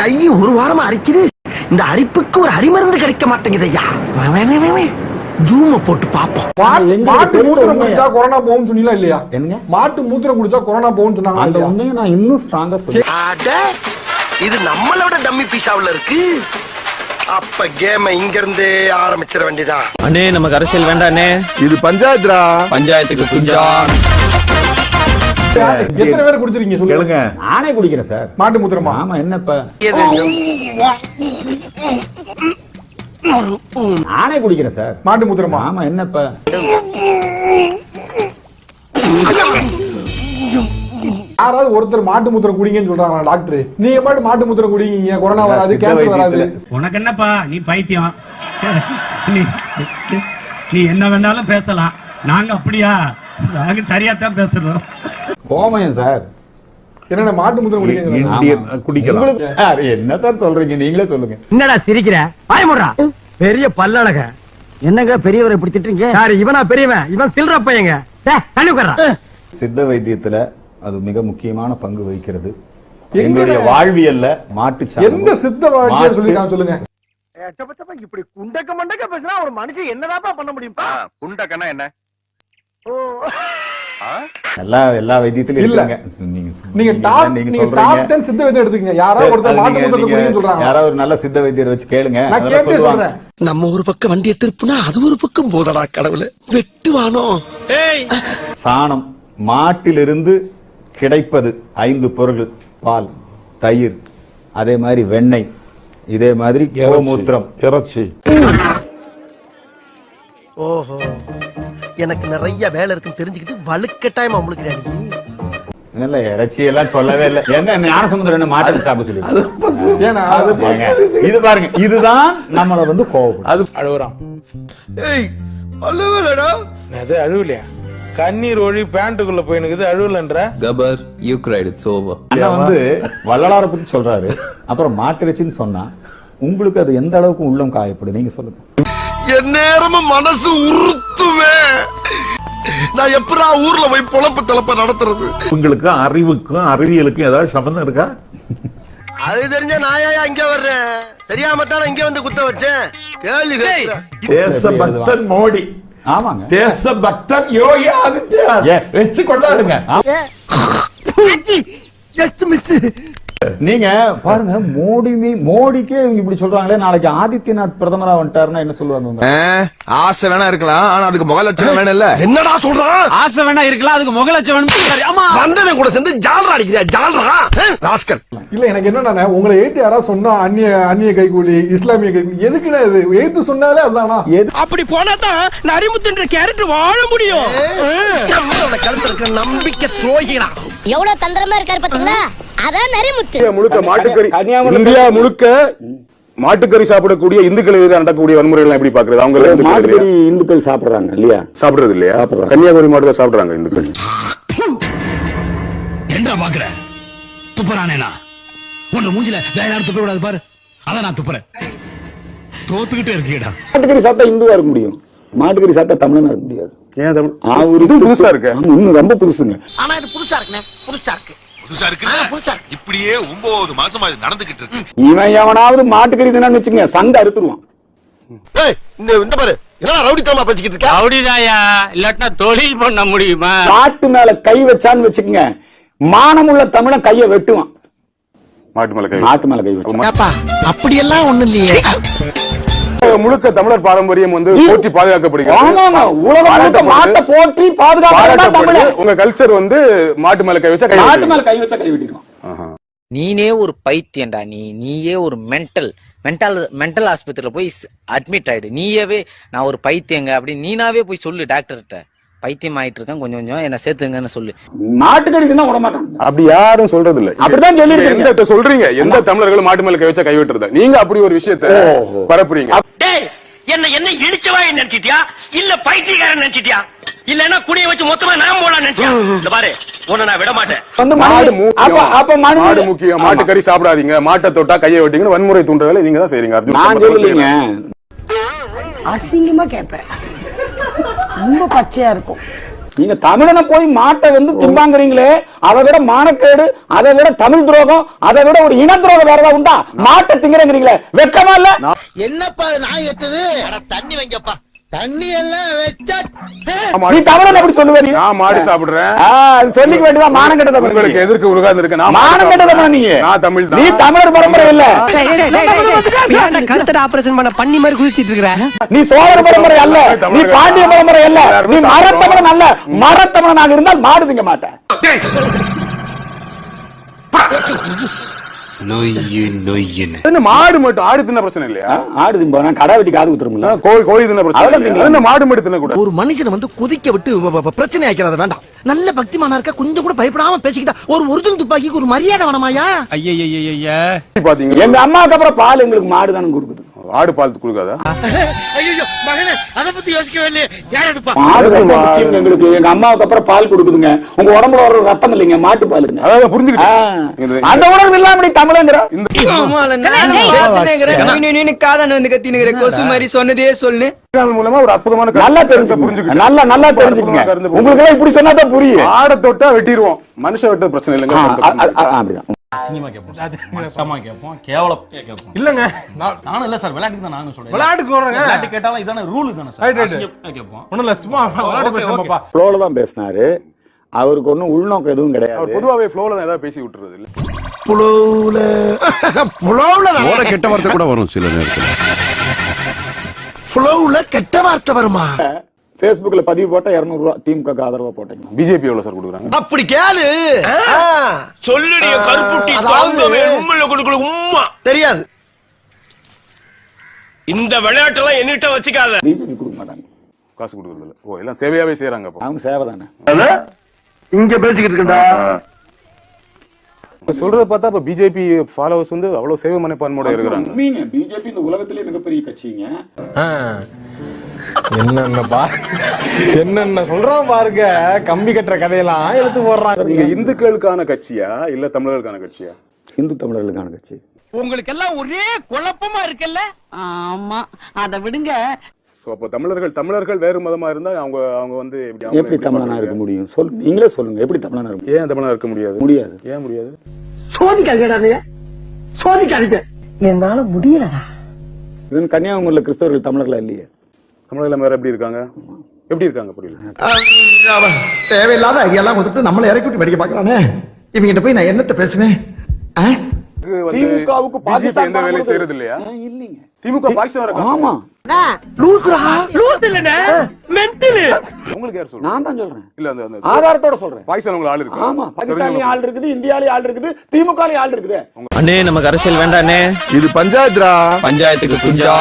கை ஒரு வாரமா அரிக்குது. இந்த அரிப்புக்கு ஒரு அரிமருந்து கிடைக்க மாட்டேங்குது ஐயா. ஜூம போட்டு பாப்போம். மாட்டு- மூத்திரம்? குடிச்சா கொரோனா போகும் சொன்னீங்களா இல்லையா? என்னங்க? மாட்டு மூத்திரம் குடிச்சா கொரோனா போகும் சொன்னாங்க அந்த உண்மையை நான் இன்னும் ஸ்ட்ராங்கா சொல்றேன். அட இது நம்மளோட டம்மி பீஸாவுல இருக்கு. அப்ப கேம இங்க இருந்தே ஆரம்பிச்சிட வேண்டியதான் அண்ணே நமக்கு அரசியல் வேண்டாண்ணே இது பஞ்சாயத்துடா பஞ்சாயத்துக்கு குஞ்சா எத்தனை பேர் குடிச்சிருக்கீங்க சொல்லுங்க. கேளுங்க. நானே குடிக்கிறேன் சார். மாட்டு மூத்திரமா ஆமா என்னப்ப நானே குடிக்கிறேன் சார். மாட்டு மூத்திரமா ஆமா என்னப்ப யாராவது ஒருத்தர் மாட்டு மூத்திரம் குடிங்கன்னு சொல்றாங்களா டாக்டர்? நீங்க பாட்டு மாட்டு மூத்திரம் குடிங்க கொரோனா வராது கேன்சர் வராது. உனக்கு என்னப்பா நீ பைத்தியம். நீ நீ என்ன வேணாலும் பேசலாம். நாங்க அப்படியா? நாங்க சரியா தான் பேசுறோம். கோமயம் சார்? என்னென்ன மாட்டு மூத்திரம் இந்தியன் குடிக்கலாம். சார் என்ன சார் சொல்றீங்க? நீங்களே சொல்லுங்க. என்னடா சிரிக்கிற? பயமுடுறா பெரிய பல்லழக. என்னங்க பெரியவரை இப்படி திட்டுறீங்க? யாரு இவனா பெரியவன்? இவன் சில்ற பையங்க. சித்த வைத்தியத்துல அது மிக முக்கியமான பங்கு வகிக்கிறது. எங்க- எங்களுடைய வாழ்வியல்ல மாட்டு எந்த சித்த வைத்தியம் சொல்லிருக்காங்க சொல்லுங்க. இப்படி குண்டக்க மண்டக்க பேசினா ஒரு மனுஷன் என்னதாப்பா பண்ண முடியும்பா குண்டக்கனா என்ன? எல்லா எல்லா வைத்தியத்திலும் இல்ல. இருக்காங்க. நீங்க நீங்க டாப் நீங்க. டாப் 10 சித்த வைத்தியம் எடுத்துக்கங்க. யாராவது ஒருத்தர் மாட்டு நீங்க குடிங்கன்னு சொல்றாங்க. யாராவது ஒரு நல்ல சித்த வைத்தியரை வச்சு கேளுங்க. நான் கேட்டே. சொல்றேன். நம்ம ஒரு பக்கம் வண்டியை திருப்புனா அது ஒரு பக்கம் போதடா கடவுளே. வெட்டுவானோ? சாணம் மாட்டிலிருந்து கிடைப்பது ஐந்து பொருள்கள். பால் தயிர் அதே மாதிரி வெண்ணெய் இதே மாதிரி கோமூத்திரம். இறைச்சி. ஓஹோ. எனக்கு நிறைய வேலை இருக்குன்னு தெரிஞ்சுக்கிட்டு வலுக்கட்டாயமா இல்ல இறைச்சி எல்லாம் சொல்லவே இல்லை. என்ன ஞானசமுத்திரம் என்ன மாட்டு சாப்பிட சொல்லி இது பாருங்க இதுதான் நம்மள வந்து கோவம் அது அழுகுறான் ஏய் அல்லவேலடா அது அழுவலையா? கண்ணீர் ஒழி பேண்ட்டுக்குள்ள போயினுக்குது அழுவலன்ற. கபர் யூ கிரைட் இட்ஸ் ஓவர் அண்ணா வந்து வள்ளலாரை பத்தி சொல்றாரு. அப்புறம் மாட்டிறைச்சின்னு சொன்னா உங்களுக்கு அது எந்த அளவுக்கு உள்ளம் காயப்படும் நீங்க சொல்லுங்க. என் நேரமும் மனசு உறுத்துவே நான் எப்படா ஊர்ல போய் பொழப்பு தலப்ப நடத்துறது? உங்களுக்கும் அறிவுக்கும் அறிவியலுக்கும் ஏதாவது சம்பந்தம் இருக்கா? அது தெரிஞ்ச நாயா இங்க வர்றேன்? தெரியாம தான் இங்க வந்து குத்த வச்சேன். கேள்வி. தேசபக்தன் மோடி. ஆமாங்க. தேசபக்தன் யோகி Yes. வச்சு கொண்டாடுங்க. ஜஸ்ட் மிஸ் நீங்க பாருங்க மோடி மோடிக்கே இவங்க இப்படி சொல்றாங்களே நாளைக்கு ஆதித்யநாத் பிரதமரா வந்துட்டாருன்னா என்ன சொல்லுவாங்க? ஆசை வேணா இருக்கலாம் ஆனா அதுக்கு முக லட்சணம் வேணும் இல்ல என்னடா சொல்றான் ஆசை வேணா இருக்கலாம் அதுக்கு முகலட்சம் ஆமா. வந்தவன் கூட சேர்ந்து ஜாலரா அடிக்கிறியா? ஜாலரா? ராஸ்கல். இல்ல எனக்கு என்னன்னா உங்களை எய்த்து யாராவது சொன்னா அந்நிய அந்நிய கைகூலி இஸ்லாமிய கைகூலி எதுக்குன்னா இது? எய்த்து சொன்னாலே அதுதானா? எது அப்படி போனா தான் நரிமுத்துன்ற கேரக்டர் வாழ முடியும். நம்மளோட இருக்கிற நம்பிக்கை துரோகிகளா எவ்வளவு தந்திரமா இருக்காரு பாத்தீங்களா? அதான் நரிமுத்து. முழுக்க மாட்டுக்கறி இந்தியா முழுக்க மாட்டுக்கறி சாப்பிடக்கூடிய இந்துக்கள் எதிராக நடக்கக்கூடிய வன்முறைகள் எப்படி பாக்குறது அவங்க மாட்டுக்கறி? இந்துக்கள் சாப்பிடுறாங்க இல்லையா? சாப்பிடுறது இல்லையா. கன்னியாகுமரி மாவட்டத்தை சாப்பிடுறாங்க இந்துக்கள். என்ன பாக்குற? துப்புறானேனா உன்ன மூஞ்சில வேற யாரும் துப்ப விடாது பாரு. அதான் நான் துப்புறேன். தோத்துக்கிட்டே இருக்கீடா. மாட்டுக்கறி சாப்பிட்டா இந்துவா இருக்க முடியும். மாட்டுக்கறி சாப்பிட்டா தமிழனா இருக்க முடியாது. ஏன் தமிழ் ஆவுரி இது புதுசா இருக்கு. இன்னும் ரொம்ப புதுசுங்க. ஆனா இது புதுசா இருக்குண்ணே. புதுசா இருக்கு. புதுசா இருக்கு? இப்படியே ஒன்பது மாசமா இது நடந்துகிட்டு இருக்கு. இவன் எவனாவது மாட்டுக்கறி தின்னு வச்சுங்க சங்க அறுத்துருவான். ஏய் இந்த இந்த பாரு என்ன ரவுடித்தனமா பேசிக்கிட்டு இருக்க? அப்படிதாயா இல்லாட்டினா தொழில் பண்ண முடியுமா? மாட்டு மேல கை வச்சான்னு வச்சுக்கங்க மானமுள்ள தமிழன் கைய வெட்டுவான். மாட்டு மேல கை மாட்டு மேல கை வச்சான். அப்படியெல்லாம் ஒண்ணு இல்லையே. முழுக்க தமிழர் பாரம்பரியம் வந்து போற்றி பாதுகாக்கப்படுகிறது. மாட்டை போற்றி தமிழன் உங்க கல்ச்சர் வந்து மாட்டு மேல கை வச்சா மாட்டு. மேல கை வச்சா கை நீனே ஒரு பைத்தியம்டா. நீ நீயே ஒரு மென்டல் மென்டல் மென்டல் ஆஸ்பத்திரியில போய் அட்மிட் ஆயிடு. நீயவே நான் ஒரு பைத்தியங்க அப்படி நீனாவே போய் சொல்லு டாக்டர்கிட்ட பைத்தியம் ஆயிட்டு இருக்கேன் கொஞ்சம் கொஞ்சம் என்ன சேர்த்துங்கன்னு சொல்லு. மாட்டுக்கறி தின்னா விட மாட்டான் அப்படி யாரும் சொல்றது இல்ல அப்படிதான் சொல்லியிருக்கீங்க. எந்த சொல்றீங்க? எந்த தமிழர்களும் மாட்டு மேல கை வச்சா கை வெட்டுறத? நீங்க அப்படி ஒரு விஷயத்த பரப்புறீங்க. டேய் என்ன என்ன இடிச்சவா நினைச்சிட்டியா? இல்ல பைத்தியக்காரன் நினைச்சிட்டியா? இல்லன்னா குடிய வச்சு மொத்தமா நான் போலாம் நினைச்சியா? இல்ல பாரு உன்னை நான் விட மாட்டேன். வந்து மாடு அப்ப மாடு முக்கியம். மாட்டு கறி சாப்பிடாதீங்க. மாட்டை தொட்டா கையை வெட்டிங்கன்னு வன்முறை தூண்டுதலை நீங்க தான் செய்றீங்க. அசிங்கமா கேட்பேன் ரொம்ப பச்சையா இருக்கும். நீங்க தமிழனை போய் மாட்டை வந்து திம்பாங்கிறீங்களே அதை விட மானக்கேடு அதை விட தமிழ் துரோகம் அதை விட ஒரு இன துரோகம் வேற ஏதாவது உண்டா? மாட்டை திங்கிறீங்களே வெக்கமா இல்ல? என்னப்பா நான் எத்துது? தண்ணி வைங்கப்பா. தண்ணி எல்லாம் வச்சா நீ தமிழன் எப்படி சொல்லுவ நீ நான் மாடு சாப்பிடுறேன் சொல்லிக்க வேண்டியதான் மானம் கெட்டதை உங்களுக்கு எதிர்க்க இருக்க நான் மானம் கெட்டதை. நீங்க நான் தமிழ் நீ தமிழர் பரம்பரை இல்ல கருத்தட ஆபரேஷன் பண்ண பண்ணி மாதிரி குதிச்சிட்டு இருக்கிற நீ சோழர பரம்பரை அல்ல நீ பாண்டிய பரம்பரை அல்ல நீ மரத்தமிழன் அல்ல மரத்தமிழனாக இருந்தால் மாடு திங்க மாட்டேன் மாடு மட்டும்? ஆடு தின்ன பிரச்சனை இல்லையா? ஆடு கடை வெட்டி காது குத்துருமில்ல கோழி கோழி தின்ன பிரச்சனை மாடு மட்டும் தின்ன கூட ஒரு மனுஷனை வந்து கொதிக்க விட்டு பிரச்சனை ஆக்கிறது வேண்டாம். நல்ல பக்திமானா இருக்கா கொஞ்சம் கூட பயப்படாம பேசிக்கிட்டா ஒரு ஒரிஜினல் துப்பாக்கிக்கு ஒரு மரியாதை வேணாமாயா பாத்தீங்க எங்க அம்மாவுக்கு அப்புறம் பால் எங்களுக்கு மாடு தானே கொடுக்குது. ஆடு பால் கொடுக்காதா? ஐயோ மகனே அத பத்தி யோசிக்கவே இல்லையே. யார் எடுப்பா? மாடு ரொம்ப முக்கியம் எங்களுக்கு. எங்க அம்மாவுக்கு அப்புறம் பால் கொடுக்குதுங்க. உங்க உடம்புல வர ரத்தம் இல்லைங்க மாட்டு பாலுங்க அதாவது. புரிஞ்சுக்கிட்டேன் அந்த உணர்வு இல்லாம நீ தமிழங்கிற. கொசு மாதிரி சொன்னதே சொல்லு. மூலமா ஒரு அற்புதமான நல்லா தெரிஞ்சுக்கங்க புரிஞ்சுக்கிட்டேன். நல்லா நல்லா தெரிஞ்சுக்கங்க. உங்களுக்கு எல்லாம் இப்படி சொன்னா தான் புரியும். ஆடை தொட்டா வெட்டிடுவோம். மனுஷன் வெட்ட பிரச்சனை இல்லைங்க. அப்படிதான் கேட்போம் கேட்போம் கேவலம் கேட்போம் இல்லங்க நானும் இல்ல சார் விளையாட்டுக்கு தான் நானும் சொல்றேன். விளையாட்டுக்கு. விளையாட்டு கேட்டாலும் இதான ரூல் தானே சார்? கேட்போம் ஒண்ணும் இல்ல சும்மா விளையாட்டு பேசுறப்பா ஃப்ளோல தான் பேசினாரு. அவருக்கு ஒன்றும் உள்நோக்கம் எதுவும் கிடையாது. பொதுவாவே ஃப்ளோல தான் ஏதாவது பேசி விட்டுறது இல்ல. புலவுல புலவுல கெட்ட வார்த்தை கூட வரும் சில நேரத்துல. புலவுல கெட்ட வார்த்தை வருமா? ஃபேஸ்புக்ல பதிவு போட்டா இரநூறுவா திமுக ஆதரவா போட்டீங்க. பிஜேபி எவ்வளவு சார் கொடுக்குறாங்க? அப்படி கேளு. சொல்லுடைய கருப்புட்டி உம்மா. தெரியாது. இந்த விளையாட்டெல்லாம் என்னிட்ட வச்சுக்காத. பிஜேபி கொடுக்க மாட்டாங்க. காசு கொடுக்கறது இல்ல. ஓ எல்லாம் சேவையாவே செய்யறாங்க அப்போ. அவங்க சேவை தானே. இங்க பேசிக்கிட்டு இருக்கா இப்ப சொல்றத பார்த்தா இப்ப பிஜேபி ஃபாலோவர்ஸ் வந்து அவ்வளவு சேவை மனப்பான்மையோட இருக்கிறாங்க. பிஜேபி இந்த உலகத்திலே மிகப்பெரிய கட்சிங்க. என்னென்ன பா என்னென்ன சொல்றான் பாருங்க. கம்பி கட்டுற கதையெல்லாம் எடுத்து போடுறாங்க. நீங்க இந்துக்களுக்கான கட்சியா? இல்ல தமிழர்களுக்கான கட்சியா? இந்து தமிழர்களுக்கான கட்சி. உங்களுக்கு எல்லாம் ஒரே குழப்பமா இருக்குல்ல? ஆமா. அத விடுங்க. சோ அப்போ தமிழர்கள் தமிழர்கள் வேறு மதமா இருந்தா அவங்க அவங்க வந்து எப்படி தமிழனா? இருக்க முடியும்? சொல் நீங்களே சொல்லுங்க. எப்படி தமிழனா இருக்க ஏன் தமிழனா இருக்க முடியாது? முடியாது. ஏன் முடியாது? சோதிக்காதீங்க. சோதிக்காதீங்க. என்னால முடியலடா. இது கன்னியாகுமரியில கிறிஸ்தவர்கள் தமிழர்களா இல்லையே? தமிழர்கள் வேற எப்படி இருக்காங்க? எப்படி இருக்காங்க புரியல தேவையில்லாத ஐடியாலாம் கொடுத்துட்டு நம்மள இறக்கி விட்டு படிக்க பாக்குறானே இவங்கிட்ட போய் நான் என்னத்த பேசுவேன்? திமுகவுக்கு பாகிஸ்தான் எந்த வேலையும் செய்யறது இல்லையா இல்லைங்க. திமுக பாகிஸ்தான் வர காசு ஆமா. உங்களுக்கு யார் சொல்றா நான் தான் சொல்றேன். இல்ல அந்த ஆதாரத்தோட சொல்றேன். பாகிஸ்தான் உங்களுக்கு ஆள் இருக்கு. ஆமா பாகிஸ்தான்லயும் ஆள் இருக்குது இந்தியாலயும் ஆள் இருக்குது திமுகலயும் ஆள் இருக்குது. அண்ணே நமக்கு அரசியல் வேண்டாண்ணே. இது பஞ்சாயத்துடா பஞ்சாயத்துக்கு குஞ்சா